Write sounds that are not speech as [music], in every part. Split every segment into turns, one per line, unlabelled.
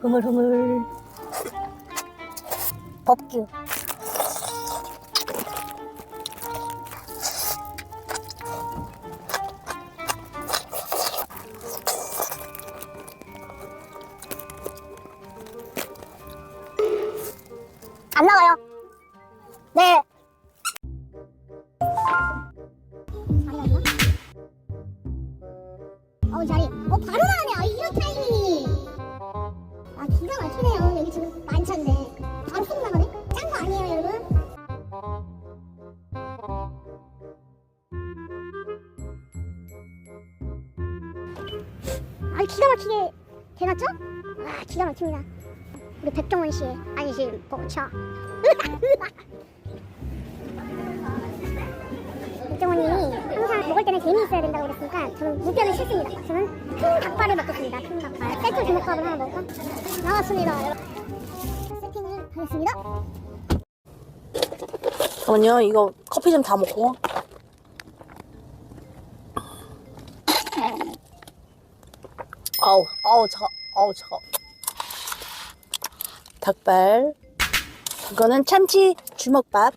흐물흐물. 법규. 막힙니다. 우리 백종원 씨의 안심 보차. 백종원이 항상 먹을 때는 재미있어야 된다고 그랬으니까 저는 무뼈는 싫습니다. 저는 큰 닭발을 먹겠습니다. 큰 닭발. 세트 주먹밥을 하나 먹을까? 나왔습니다. 세팅을 하겠습니다.
잠깐만요. 이거 커피 좀 다 먹고. 아우, 아우, 차가, 아우, 차가. 닭발. 이거는 참치 주먹밥.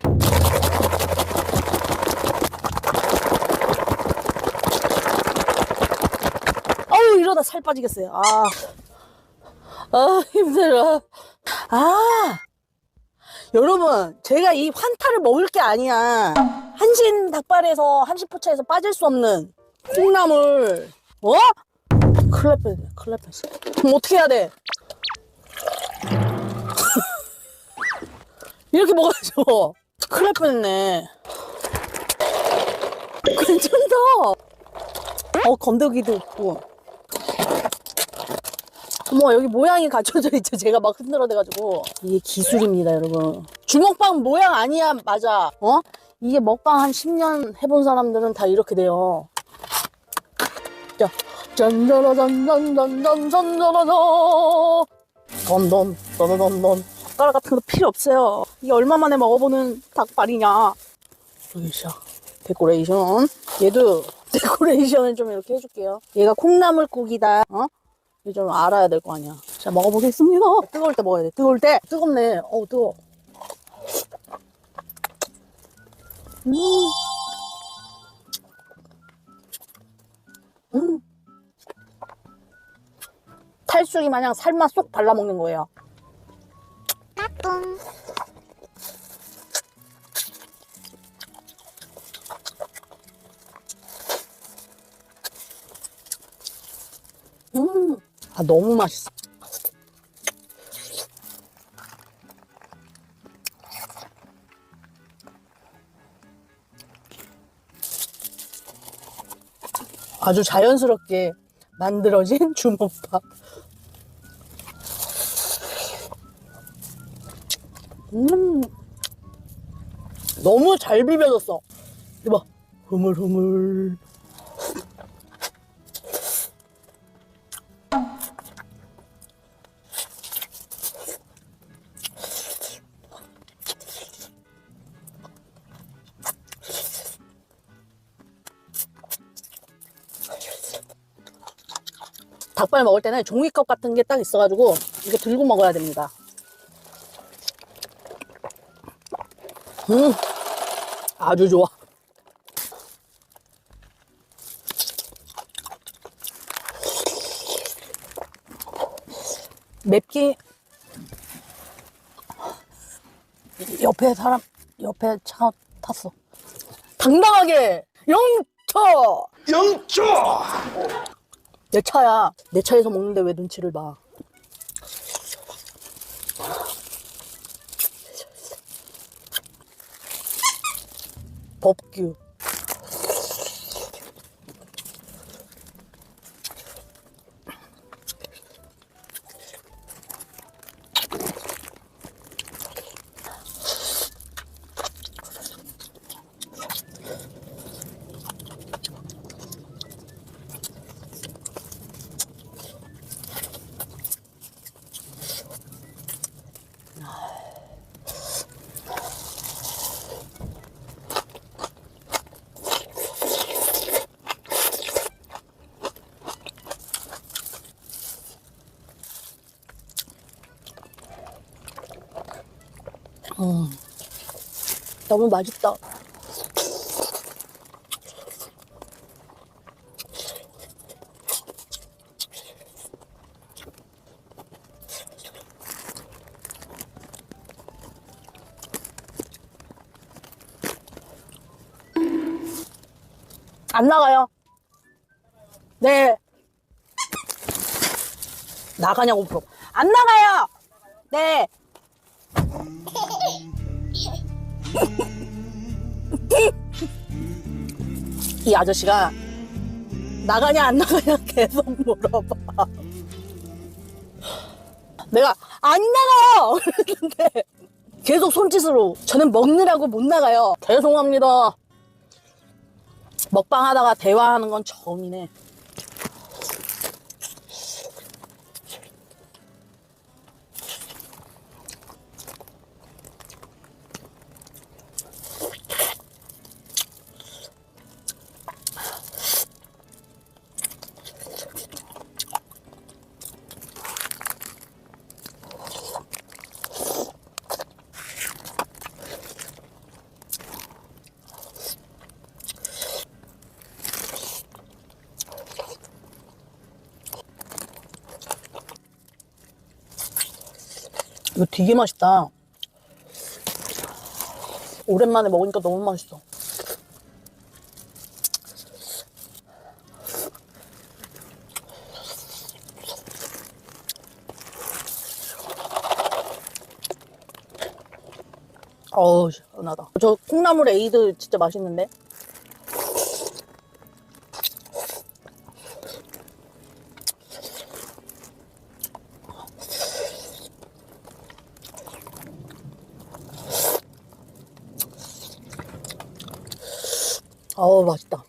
아우, 이러다 살 빠지겠어요. 아. 아, 힘들어. 아. 여러분, 제가 이 환타를 먹을 게 아니야. 한신 닭발에서, 한신 포차에서 빠질 수 없는 콩나물. 어? 큰일 날 뻔했네, 큰일 날 뻔했어. 그럼 어떻게 해야 돼? 이렇게 먹어야죠. 큰일 날 뻔했네. 괜찮다. 어, 건더기도 있고. 어머 여기 모양이 갖춰져 있죠 제가 막 흔들어대가지고 이게 기술입니다 여러분 주먹밥 모양 아니야 맞아 어? 이게 먹방 한 10년 해본 사람들은 다 이렇게 돼요 자 짠짜라짠짠짠짠짠짜라짠 던던 던던던 젓가락 같은 거 필요 없어요 이게 얼마 만에 먹어보는 닭발이냐 으쌰 데코레이션 얘도 [laughs] 데코레이션을 좀 이렇게 해줄게요 얘가 콩나물국이다 어? 이거 좀 알아야 될 거 아니야. 자, 먹어보겠습니다. 뜨거울 때 먹어야 돼. 뜨거울 때. 뜨겁네. 어우, 뜨거워. 음. 음. 탈수기 마냥 살만 쏙 발라먹는 거예요.
까꿍.
음. 아, 너무 맛있어. 아주 자연스럽게 만들어진 [laughs] 주먹밥. 음. 너무 잘 비벼졌어. 이봐. 흐물흐물. 닭발 먹을 때는 종이컵 같은 게 딱 있어가지고 이거 들고 먹어야 됩니다. 음, 아주 좋아. 맵기 옆에 사람 옆에 차 탔어. 당당하게 영차
영초!
내 차야. 내 차에서 먹는데 왜 눈치를 봐. 법규. 음, 너무 맛있다. 안 나가요. 네. 나가냐고 물어. 안 나가요. 네. 이 아저씨가 나가냐 안 나가냐 계속 물어봐. 내가 안 나가요. 그랬는데 계속 손짓으로 저는 먹느라고 못 나가요. 죄송합니다. 먹방 하다가 대화하는 건 처음이네. 이거 되게 맛있다. 오랜만에 먹으니까 너무 맛있어. 어우, 시원하다. 저 콩나물 에이드 진짜 맛있는데? 어우, 맛있다.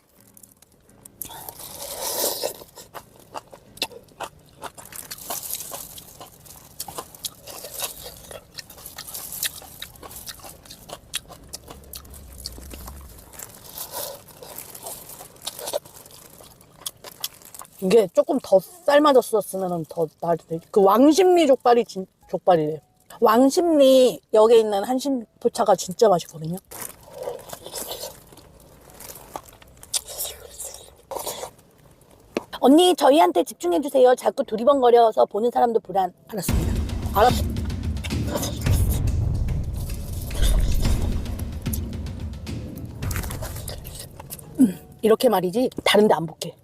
이게 조금 더 삶아졌었으면 더 나을 텐데. 그 왕십리 족발이 진, 족발이래. 왕십리 역에 있는 한신포차가 진짜 맛있거든요. 언니 저희한테 집중해주세요. 자꾸 두리번거려서 보는 사람도 불안. 알았습니다. 알았어. 음, 이렇게 말이지 다른데 안 볼게.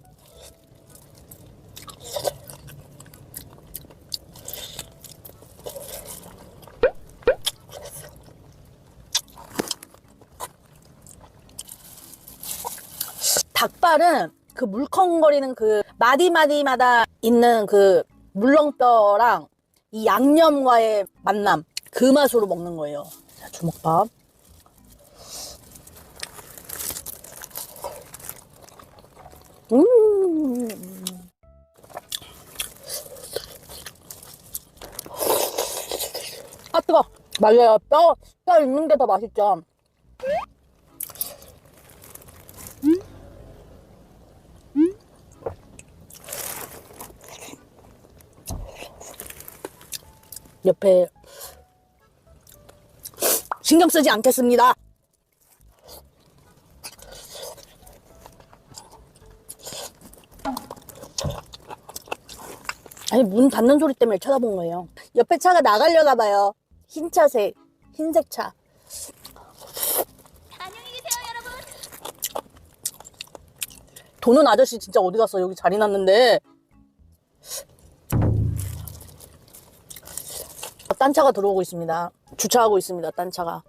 닭발은 그 물컹거리는 그 마디마디마다 있는 그 물렁뼈랑 이 양념과의 만남 그 맛으로 먹는 거예요. 자, 주먹밥. 음. 아 뜨거. 맞아요. 뼈, 뼈 있는 게 더 맛있죠. 옆에 신경 쓰지 않겠습니다. 아니 문 닫는 소리 때문에 쳐다본 거예요. 옆에 차가 나가려나 봐요. 흰 차색, 흰색 차.
안녕히 계세요, 여러분.
도는 아저씨 진짜 어디 갔어? 여기 자리 났는데. 딴 차가 들어오고 있습니다. 주차하고 있습니다. 딴 차가.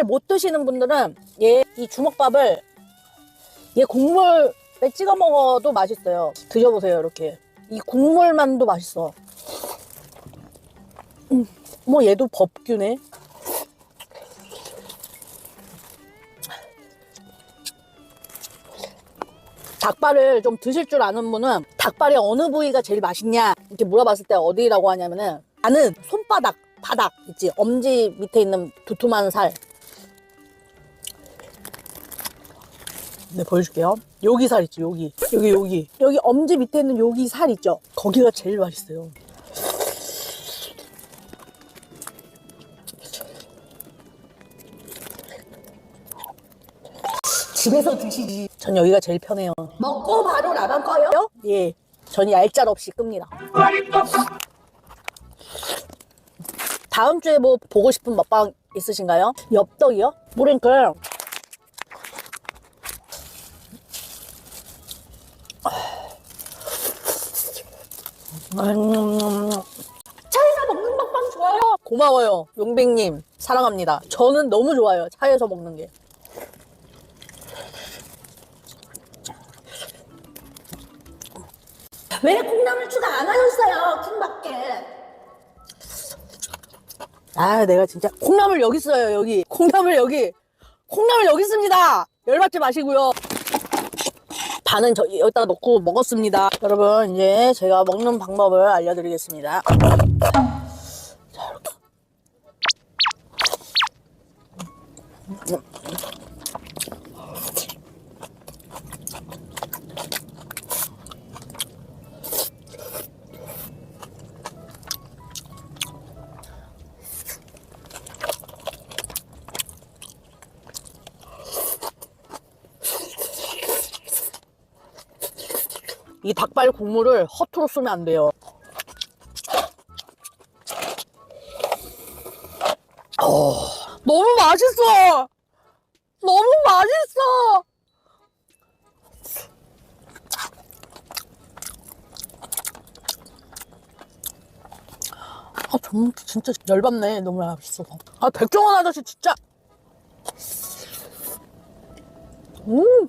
닭발 못 드시는 분들은 얘 이 주먹밥을 얘 국물에 찍어 먹어도 맛있어요. 드셔보세요, 이렇게. 이 국물만도 맛있어. 음. 뭐 얘도 법규네. 닭발을 좀 드실 줄 아는 분은 닭발의 어느 부위가 제일 맛있냐 이렇게 물어봤을 때 어디라고 하냐면은 나는 손바닥 바닥 있지 엄지 밑에 있는 두툼한 살 네 보여줄게요 여기 살 있지 여기 여기 여기 여기 엄지 밑에 있는 여기 살 있죠 거기가 제일 맛있어요 집에서 드시지. 전 여기가 제일 편해요. 먹고 바로 라방 꺼요? 예. 전 얄짤 없이 끕니다. 다음 주에 뭐 보고 싶은 먹방 있으신가요? 엽떡이요? 뭐랄까. 음, 차에서 먹는 먹방 좋아요. 고마워요. 용백님. 사랑합니다. 저는 너무 좋아요. 차에서 먹는 게. 왜 콩나물 추가 안 하셨어요? 킹밖에. 아, 내가 진짜 콩나물 여기 있어요, 여기. 콩나물 여기. 콩나물 여기 있습니다. 열받지 마시고요. 반은 저 여기다가 넣고 먹었습니다. 여러분, 이제 제가 먹는 방법을 알려드리겠습니다. 이 닭발 국물을 허투루 쓰면 안 돼요. 어, 너무 맛있어! 너무 맛있어! 아, 좀, 진짜 열받네. 너무 맛있어서. 아, 백종원 아저씨 진짜. 음!